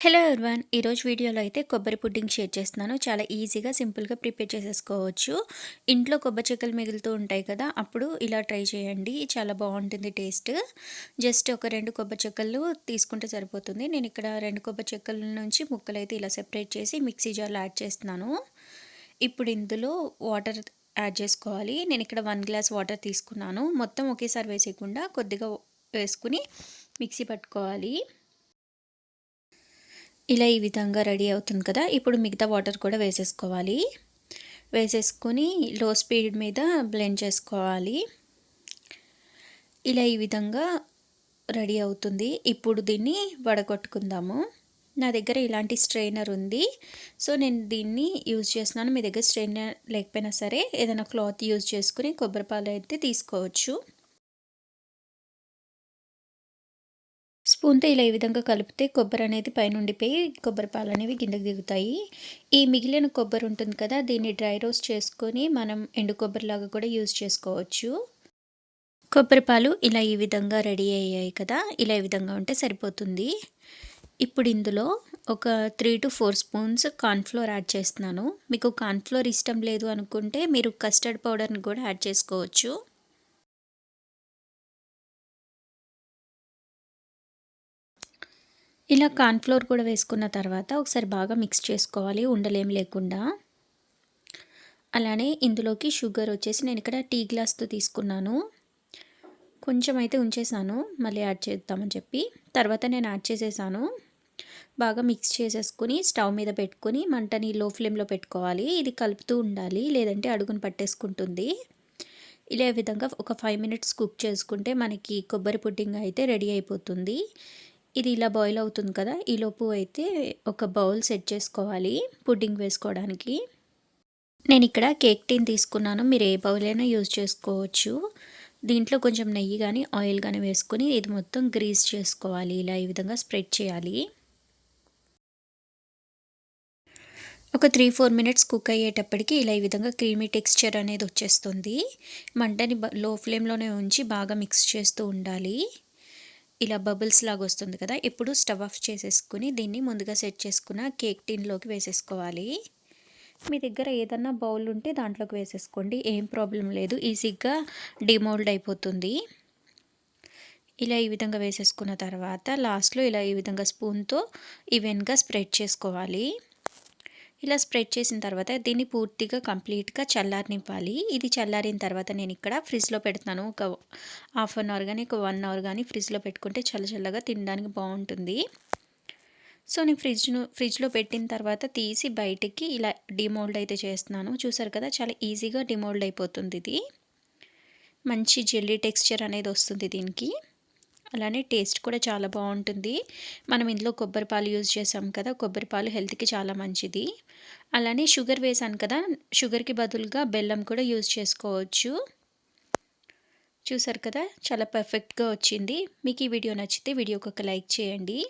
Hello everyone ఈరోజు వీడియోలో అయితే కొబ్బరి పుడ్డింగ్ షేర్ చేస్తున్నాను. చాలా ఈజీగా సింపుల్గా ప్రిపేర్ చేసేసుకోవచ్చు. ఇంట్లో కొబ్బరి చెక్కలు మిగులుతూ ఉంటాయి కదా అప్పుడు ఇలా ట్రై చేయండి. చాలా బాగుంటుంది టేస్ట్. జస్ట్ ఒక రెండు కొబ్బరి చెక్కలు తీసుకుంటే సరిపోతుంది. నేను ఇక్కడ రెండు కొబ్బరి చెక్కల నుంచి ముక్కలు అయితే ఇలా సెపరేట్ చేసి మిక్సీ జార్లో యాడ్ చేస్తున్నాను. ఇప్పుడు ఇందులో వాటర్ యాడ్ చేసుకోవాలి. నేను ఇక్కడ వన్ గ్లాస్ వాటర్ తీసుకున్నాను. మొత్తం ఒకేసారి వేసేయకుండా కొద్దిగా వేసుకుని మిక్సీ పట్టుకోవాలి. ఇలా ఈ విధంగా రెడీ అవుతుంది కదా. ఇప్పుడు మిగతా వాటర్ కూడా వేసేసుకోవాలి. వేసేసుకొని లో స్పీడ్ మీద బ్లెండ్ చేసుకోవాలి. ఇలా ఈ విధంగా రెడీ అవుతుంది. ఇప్పుడు దీన్ని వడగొట్టుకుందాము. నా దగ్గర ఇలాంటి స్ట్రైనర్ ఉంది. సో నేను దీన్ని యూజ్ చేస్తున్నాను. మీ దగ్గర స్ట్రైనర్ లేకపోయినా సరే ఏదైనా క్లాత్ యూజ్ చేసుకుని కొబ్బరిపాలు అయితే తీసుకోవచ్చు. స్పూన్తో ఇలా ఈ విధంగా కలిపితే కొబ్బరి అనేది పైనుండిపోయి కొబ్బరి పాలు అనేవి కిందకి దిగుతాయి. ఈ మిగిలిన కొబ్బరి ఉంటుంది కదా దీన్ని డ్రై రోస్ట్ చేసుకొని మనం ఎండు కొబ్బరిలాగా కూడా యూజ్ చేసుకోవచ్చు. కొబ్బరి పాలు ఇలా ఈ విధంగా రెడీ అయ్యాయి కదా ఇలా ఈ విధంగా ఉంటే సరిపోతుంది. ఇప్పుడు ఇందులో ఒక three to four spoons cornflour add చేస్తున్నాను. మీకు కార్న్ఫ్లోర్ ఇష్టం లేదు అనుకుంటే మీరు కస్టర్డ్ పౌడర్ని కూడా యాడ్ చేసుకోవచ్చు. ఇలా కార్న్ఫ్లోర్ కూడా వేసుకున్న తర్వాత ఒకసారి బాగా మిక్స్ చేసుకోవాలి ఉండలేం లేకుండా. అలానే ఇందులోకి షుగర్ వచ్చేసి నేను ఇక్కడ టీ గ్లాస్తో తీసుకున్నాను. కొంచెం అయితే ఉంచేసాను మళ్ళీ యాడ్ చేద్దామని చెప్పి. తర్వాత నేను యాడ్ చేసేసాను. బాగా మిక్స్ చేసేసుకుని స్టవ్ మీద పెట్టుకుని మంటని లో ఫ్లేమ్లో పెట్టుకోవాలి. ఇది కలుపుతూ ఉండాలి లేదంటే అడుగును పట్టేసుకుంటుంది. ఇలా విధంగా ఒక ఫైవ్ మినిట్స్ కుక్ చేసుకుంటే మనకి కొబ్బరి పుడ్డింగ్ అయితే రెడీ అయిపోతుంది. ఇది ఇలా బాయిల్ అవుతుంది కదా ఈలోపు అయితే ఒక బౌల్ సెట్ చేసుకోవాలి పుడ్డింగ్ వేసుకోవడానికి. నేను ఇక్కడ కేక్ టీన్ తీసుకున్నాను మీరు ఏ బౌల్ అయినా యూజ్ చేసుకోవచ్చు. దీంట్లో కొంచెం నెయ్యి కానీ ఆయిల్ కానీ వేసుకుని ఇది మొత్తం గ్రీస్ చేసుకోవాలి ఇలా ఈ విధంగా స్ప్రెడ్ చేయాలి. ఒక త్రీ ఫోర్ మినిట్స్ కుక్ అయ్యేటప్పటికి ఇలా ఈ విధంగా క్రీమీ టెక్స్చర్ అనేది వచ్చేస్తుంది. మంటని లో ఫ్లేమ్లోనే ఉంచి బాగా మిక్స్ చేస్తూ ఉండాలి. ఇలా బబుల్స్ లాగా వస్తుంది కదా ఇప్పుడు స్టవ్ ఆఫ్ చేసేసుకుని దీన్ని ముందుగా సెట్ చేసుకున్న కేక్ టిన్లోకి వేసేసుకోవాలి. మీ దగ్గర ఏదన్నా బౌల్ ఉంటే దాంట్లోకి వేసేసుకోండి ఏం ప్రాబ్లం లేదు ఈజీగా డిమోల్డ్ అయిపోతుంది. ఇలా ఈ విధంగా వేసేసుకున్న తర్వాత లాస్ట్లో ఇలా ఈ విధంగా స్పూన్తో ఈవెన్గా స్ప్రెడ్ చేసుకోవాలి. ఇలా స్ప్రెడ్ చేసిన తర్వాత దీన్ని పూర్తిగా కంప్లీట్గా చల్లారనివ్వాలి. ఇది చల్లారిన తర్వాత నేను ఇక్కడ ఫ్రిడ్జ్లో పెడతాను ఒక హాఫ్ అన్ అవర్ కానీ ఒక వన్ అవర్ కానీ ఫ్రిడ్జ్లో పెట్టుకుంటే చల్ల చల్లగా తినడానికి బాగుంటుంది. సో నేను ఫ్రిడ్జ్ను ఫ్రిడ్జ్లో పెట్టిన తర్వాత తీసి బయటికి ఇలా డిమోల్డ్ అయితే చేస్తున్నాను. చూసారు కదా చాలా ఈజీగా డిమోల్డ్ అయిపోతుంది ఇది. మంచి జెల్లీ టెక్స్చర్ అనేది వస్తుంది దీనికి. అలానే టేస్ట్ కూడా చాలా బాగుంటుంది. మనం ఇందులో కొబ్బరి పాలు యూజ్ చేసాం కదా కొబ్బరి పాలు హెల్త్కి చాలా మంచిది. అలానే షుగర్ వేసాను కదా షుగర్కి బదులుగా బెల్లం కూడా యూజ్ చేసుకోవచ్చు. చూసారు కదా చాలా పర్ఫెక్ట్గా వచ్చింది. మీకు ఈ వీడియో నచ్చితే వీడియోకి ఒక లైక్ చేయండి.